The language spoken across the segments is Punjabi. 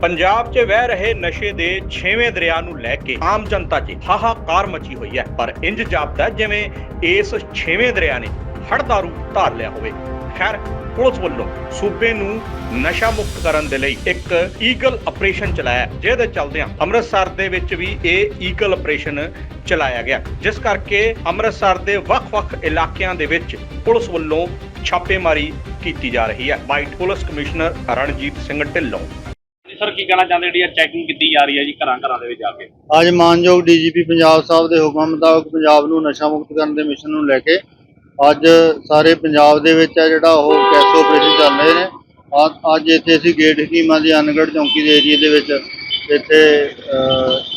ਪੰਜਾਬ 'ਚ ਵਹਿ ਰਹੇ ਨਸ਼ੇ ਦੇ 6ਵੇਂ ਦਰਿਆ ਨੂੰ ਲੈ ਕੇ ਆਮ ਜਨਤਾ 'ਚ ਹਾਹਾਕਾਰ ਮਚੀ ਹੋਈ ਹੈ। ਪਰ ਇੰਜ ਜਾਪਦਾ ਜਿਵੇਂ ਇਸ 6ਵੇਂ ਦਰਿਆ ਨੇ ਹੜ੍ਹ ਦਾ ਰੂਪ ਧਾਰ ਲਿਆ ਹੋਵੇ। ਖੈਰ, ਪੁਲਿਸ ਵੱਲੋਂ ਸੂਬੇ ਨੂੰ ਨਸ਼ਾ ਮੁਕਤ ਕਰਨ ਦੇ ਲਈ ਇੱਕ ਈਗਲ ਆਪਰੇਸ਼ਨ ਚਲਾਇਆ ਜਿਹਦੇ ਚਲਦਿਆਂ ਅੰਮ੍ਰਿਤਸਰ ਦੇ ਵਿੱਚ ਵੀ ਇਹ ਈਗਲ ਆਪਰੇਸ਼ਨ ਚਲਾਇਆ ਗਿਆ। ਜਿਸ ਕਰਕੇ ਅੰਮ੍ਰਿਤਸਰ ਦੇ ਵੱਖ-ਵੱਖ ਇਲਾਕਿਆਂ ਦੇ ਵਿੱਚ ਪੁਲਿਸ ਵੱਲੋਂ ਛਾਪੇਮਾਰੀ ਕੀਤੀ ਜਾ ਰਹੀ ਹੈ। ਵਾਈਟ ਪੁਲਿਸ ਕਮਿਸ਼ਨਰ ਰਣਜੀਤ ਸਿੰਘ ਢਿੱਲੋਂ। ਕਹਿਣਾ ਚਾਹੁੰਦੇ ਜਿਹੜੀ ਚੈਕਿੰਗ ਕੀਤੀ ਜਾ ਰਹੀ ਹੈ ਜੀ ਘਰਾਂ ਘਰਾਂ ਦੇ ਵਿੱਚ ਜਾ ਕੇ? ਅੱਜ ਮਾਨਯੋਗ ਡੀਜੀਪੀ ਪੰਜਾਬ ਸਾਹਿਬ ਦੇ ਹੁਕਮ ਮੁਤਾਬਕ ਪੰਜਾਬ ਨੂੰ ਨਸ਼ਾ ਮੁਕਤ ਕਰਨ ਦੇ ਮਿਸ਼ਨ ਨੂੰ ਲੈ ਕੇ ਅੱਜ ਸਾਰੇ ਪੰਜਾਬ ਦੇ ਵਿੱਚ ਆ ਜਿਹੜਾ ਉਹ ਕੈਸੋ ਆਪਰੇਸ਼ਨ ਚੱਲ ਰਹੇ ਨੇ। ਆ- ਅੱਜ ਇੱਥੇ ਅਸੀਂ ਗੇਟ ਹਕੀਮਾਂ ਦੀ ਅਨਗੜ ਚੌਂਕੀ ਦੇ ਏਰੀਏ ਦੇ ਵਿੱਚ ਇੱਥੇ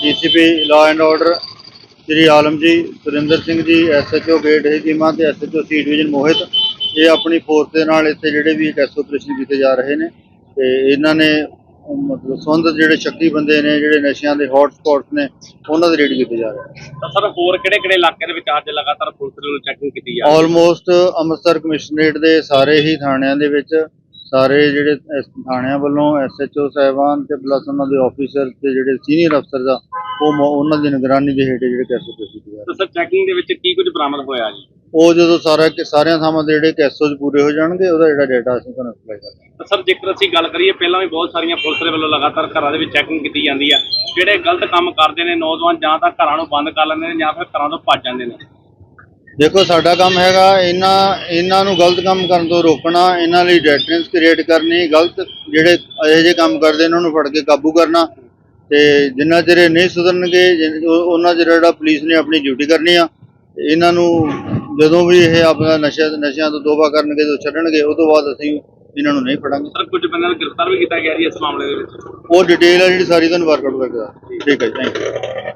DCP law and order Shri Alam ji, Surinder Singh ਜੀ ਐਸਐਚਓ ਗੇਟ ਹਕੀਮਾਂ ਤੇ ਐਸਐਚਓ ਸੀ ਡਿਵੀਜ਼ਨ ਮੋਹਿਤ, ਇਹ ਆਪਣੀ ਫੋਰਸ ਦੇ ਨਾਲ ਇੱਥੇ ਜਿਹੜੇ ਵੀ ਕੈਸੋ ਆਪਰੇਸ਼ਨ ਕੀਤੇ ਜਾ ਰਹੇ ਨੇ। ਤੇ ਇਹਨਾਂ ਨੇ ਮਤਲਬ ਸੰਬੰਧਿਤ ਜਿਹੜੇ ਸ਼ੱਕੀ ਬੰਦੇ ਨੇ ਜਿਹੜੇ ਨਸ਼ਿਆਂ ਦੇ ਹੌਟ ਸਪੌਟਸ ਨੇ ਉਹਨਾਂ ਦੇ ਰੇਡ ਕੀਤੇ ਜਾ ਰਹੇ ਨੇ। ਤਾਂ ਸਰ ਹੋਰ ਕਿਹੜੇ ਕਿਹੜੇ ਇਲਾਕੇ ਦੇ ਵਿੱਚ ਅੱਜ ਲਗਾਤਾਰ ਪੁਲਿਸ ਵੱਲੋਂ ਚੈਕਿੰਗ ਕੀਤੀ ਜਾ ਰਹੀ ਹੈ? ਆਲਮੋਸਟ ਅੰਮ੍ਰਿਤਸਰ ਕਮਿਸ਼ਨਰੇਟ ਦੇ ਸਾਰੇ ਹੀ ਥਾਣਿਆਂ ਦੇ ਵਿੱਚ ਸਾਰੇ ਜਿਹੜੇ ਇਸ ਥਾਣਿਆਂ ਵੱਲੋਂ ਐਸਐਚਓ ਸਾਹਿਬਾਨ ਤੇ ਪਲੱਸ ਉਹਨਾਂ ਦੇ ਆਫੀਸਰ ਤੇ ਜਿਹੜੇ ਸੀਨੀਅਰ ਅਫਸਰ ਦਾ ਉਹ ਉਹਨਾਂ ਦੀ ਨਿਗਰਾਨੀ ਦੇ ਹੇਠ ਜਿਹੜੇ ਕੈਸੋ ਕੀਤੇ ਜਾ ਰਹੇ ਤਾਂ ਸਰ ਚੈਕਿੰਗ ਦੇ ਵਿੱਚ ਕੀ ਕੁਝ ਬਰਾਮਦ ਹੋਇਆ ਜੀ? ਉਹ ਜਦੋਂ ਸਾਰਾ ਸਾਰਿਆਂ ਥਾਵਾਂ ਦੇ ਜਿਹੜੇ ਕੈਸੋਜ ਪੂਰੇ ਹੋ ਜਾਣਗੇ ਉਹਦਾ ਜਿਹੜਾ ਡਾਟਾ ਅਸੀਂ ਤੁਹਾਨੂੰ ਸਪਲਾਈ ਕਰਾਂਗੇ ਤਾਂ ਸਰ ਜੇਕਰ ਅਸੀਂ ਗੱਲ ਕਰੀਏ ਪਹਿਲਾਂ ਵੀ ਬਹੁਤ ਸਾਰੀਆਂ ਪੁਲਿਸ ਦੇ ਵੱਲੋਂ ਲਗਾਤਾਰ ਘਰਾਂ ਦੇ ਵਿੱਚ ਚੈਕਿੰਗ ਕੀਤੀ ਜਾਂਦੀ ਹੈ ਜਿਹੜੇ ਗਲਤ ਕੰਮ ਕਰਦੇ ਨੇ ਨੌਜਵਾਨ ਜਾਂ ਤਾਂ ਘਰਾਂ ਨੂੰ ਬੰਦ ਕਰ ਲੈਂਦੇ ਨੇ ਜਾਂ ਫਿਰ ਘਰਾਂ ਤੋਂ ਭੱਜ ਜਾਂਦੇ ਨੇ। ਦੇਖੋ ਸਾਡਾ ਕੰਮ ਹੈਗਾ ਇਹਨਾਂ ਇਹਨਾਂ ਨੂੰ ਗਲਤ ਕੰਮ ਕਰਨ ਤੋਂ ਰੋਕਣਾ ਇਹਨਾਂ ਲਈ ਡੈਟਰੈਂਸ ਕ੍ਰੀਏਟ ਕਰਨੀ ਗਲਤ ਜਿਹੜੇ ਇਹੋ ਜਿਹੇ ਕੰਮ ਕਰਦੇ ਇਹਨਾਂ ਨੂੰ ਫੜ ਕੇ ਕਾਬੂ ਕਰਨਾ। ਤੇ ਜਿੰਨਾ ਚਿਰ ਇਹ ਨਹੀਂ ਸੁਧਰਨਗੇ ਉਹਨਾਂ ਚਿਰ ਜਿਹੜਾ ਪੁਲਿਸ ਨੇ ਆਪਣੀ ਡਿਊਟੀ ਕਰਨੀ ਆ ਇਹਨਾਂ ਨੂੰ ਜਦੋਂ ਵੀ ਇਹ ਆਪਣਾ ਨਸ਼ਾ ਨਸ਼ਿਆਂ ਤੋਂ ਤੋਬਾ ਕਰਨਗੇ ਤੋਂ ਛੱਡਣਗੇ ਉਹ ਤੋਂ ਬਾਅਦ ਅਸੀਂ ਇਹਨਾਂ ਨੂੰ ਨਹੀਂ ਫੜਾਂਗੇ। ਸਰ ਕੁਝ ਬੰਦਿਆਂ ਨੂੰ ਗ੍ਰਿਫਤਾਰ ਵੀ ਕੀਤਾ ਗਿਆ ਜੀ ਇਸ ਮਾਮਲੇ ਦੇ ਵਿੱਚ। ਉਹ ਡਿਟੇਲ ਹੈ ਜਿਹੜੀ ਸਾਰੀ ਤੁਹਾਨੂੰ ਵਰਕਆਊਟ ਕਰਕੇ ਦੱਸ ਠੀਕ ਹੈ ਥੈਂਕ ਯੂ